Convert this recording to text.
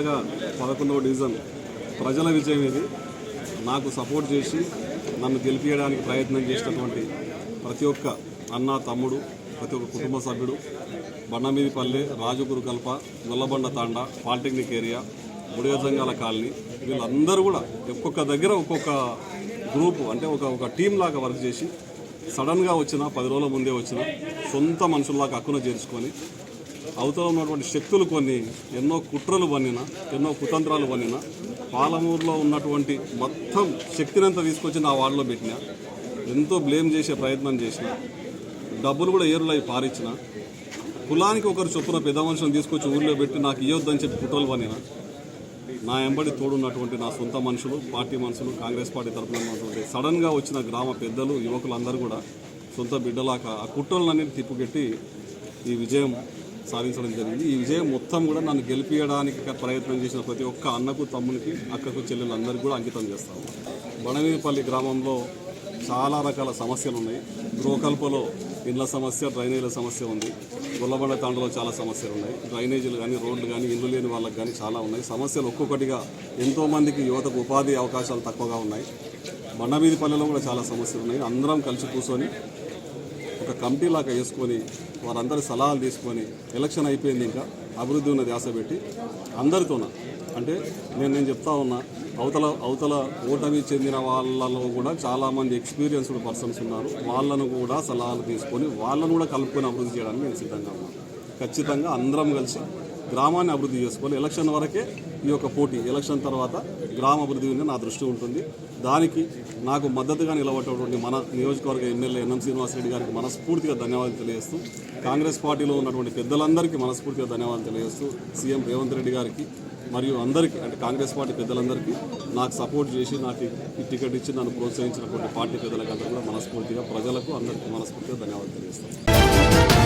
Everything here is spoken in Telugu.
ఖచ్చితంగా పదకొండవ డివిజన్ ప్రజల విజయం ఇది. నాకు సపోర్ట్ చేసి నన్ను గెలిపించడానికి ప్రయత్నం చేసినటువంటి ప్రతి ఒక్క అన్న తమ్ముడు ప్రతి ఒక్క కుటుంబ సభ్యుడు బండమీదిపల్లె రాజుగురు కల్ప Gollabanda Thanda polytechnic area Budiyajangala colony వీళ్ళందరూ కూడా ఒక్కొక్క దగ్గర ఒక్కొక్క గ్రూపు అంటే ఒక ఒక టీం లాగా వర్క్ చేసి సడన్గా వచ్చిన పది రోజుల ముందే వచ్చిన సొంత మనుషుల్లాగా హక్కున చేర్చుకొని అవతల ఉన్నటువంటి శక్తులు కొన్ని ఎన్నో కుట్రలు పన్నిన ఎన్నో కుతంత్రాలు పన్నిన పాలమూరులో ఉన్నటువంటి మొత్తం శక్తినంతా తీసుకొచ్చి నా వార్డులో పెట్టిన ఎంతో బ్లేమ్ చేసే ప్రయత్నం చేసిన డబ్బులు కూడా ఏరులై పారించిన కులానికి ఒకరు చొప్పున పెద్ద మనుషులను తీసుకొచ్చి ఊళ్ళో పెట్టి నాకు ఇవ్వద్దని చెప్పి కుట్రలు పన్నిన నా ఎంబడి తోడున్నటువంటి నా సొంత మనుషులు పార్టీ మనుషులు కాంగ్రెస్ పార్టీ తరఫున ఉన్నటువంటి సడన్గా వచ్చిన గ్రామ పెద్దలు యువకులందరూ కూడా సొంత బిడ్డలాక ఆ కుట్రలన్నీ తిప్పుకెట్టి ఈ విజయం సాధించడం జరిగింది. ఈ విజయం మొత్తం కూడా నన్ను గెలిపించడానికి ప్రయత్నం చేసిన ప్రతి ఒక్క అన్నకు తమ్మునికి అక్కకు చెల్లెలందరికీ కూడా అంకితం చేస్తాము బణవీపల్లి గ్రామంలో చాలా రకాల సమస్యలు ఉన్నాయి. గృహకల్పలో ఇండ్ల సమస్య డ్రైనేజీల సమస్య ఉంది. గొల్లబండ తాండలో చాలా సమస్యలు ఉన్నాయి. డ్రైనేజీలు కానీ రోడ్లు కానీ ఇల్లు లేని వాళ్ళకి కానీ చాలా ఉన్నాయి. సమస్యలు ఒక్కొక్కటిగా ఎంతోమందికి యువతకు ఉపాధి అవకాశాలు తక్కువగా ఉన్నాయి. బండమీదిపల్లెలో కూడా చాలా సమస్యలు ఉన్నాయి. అందరం కలిసి కూర్చొని ఒక కమిటీ లాగా వేసుకొని వారందరి సలహాలు తీసుకొని ఎలక్షన్ అయిపోయింది ఇంకా అభివృద్ధి ఉన్న ఆశ పెట్టి అందరితోన. అంటే నేను నేను చెప్తా ఉన్నా అవతల అవతల ఓటమి చెందిన వాళ్ళలో కూడా చాలామంది ఎక్స్పీరియన్స్డ్ పర్సన్స్ ఉన్నారు. వాళ్ళను కూడా సలహాలు తీసుకొని వాళ్ళను కూడా కలుపుకొని అభివృద్ధి చేయడానికి నేను సిద్ధంగా ఉన్నాను ఖచ్చితంగా అందరం కలిసి గ్రామాన్ని అభివృద్ధి చేసుకోవాలి. ఎలక్షన్ వరకే ఈ యొక్క పోటీ ఎలక్షన్ తర్వాత గ్రామ అభివృద్ధి మీద నా దృష్టి ఉంటుంది. దానికి నాకు మద్దతుగా నిలబడేటువంటి మన నియోజకవర్గ ఎమ్మెల్యే ఎన్ఎం శ్రీనివాసరెడ్డి గారికి మనస్ఫూర్తిగా ధన్యవాదాలు తెలియజేస్తూ కాంగ్రెస్ పార్టీలో ఉన్నటువంటి పెద్దలందరికీ మనస్ఫూర్తిగా ధన్యవాదాలు తెలియజేస్తూ సీఎం రేవంత్ రెడ్డి గారికి మరియు అందరికీ అంటే కాంగ్రెస్ పార్టీ పెద్దలందరికీ నాకు సపోర్ట్ చేసి నాకు ఈ టికెట్ ఇచ్చి నన్ను ప్రోత్సహించినటువంటి పార్టీ పెద్దలకు అందరూ కూడా మనస్ఫూర్తిగా ప్రజలకు అందరికీ మనస్ఫూర్తిగా ధన్యవాదాలు తెలియజేస్తాను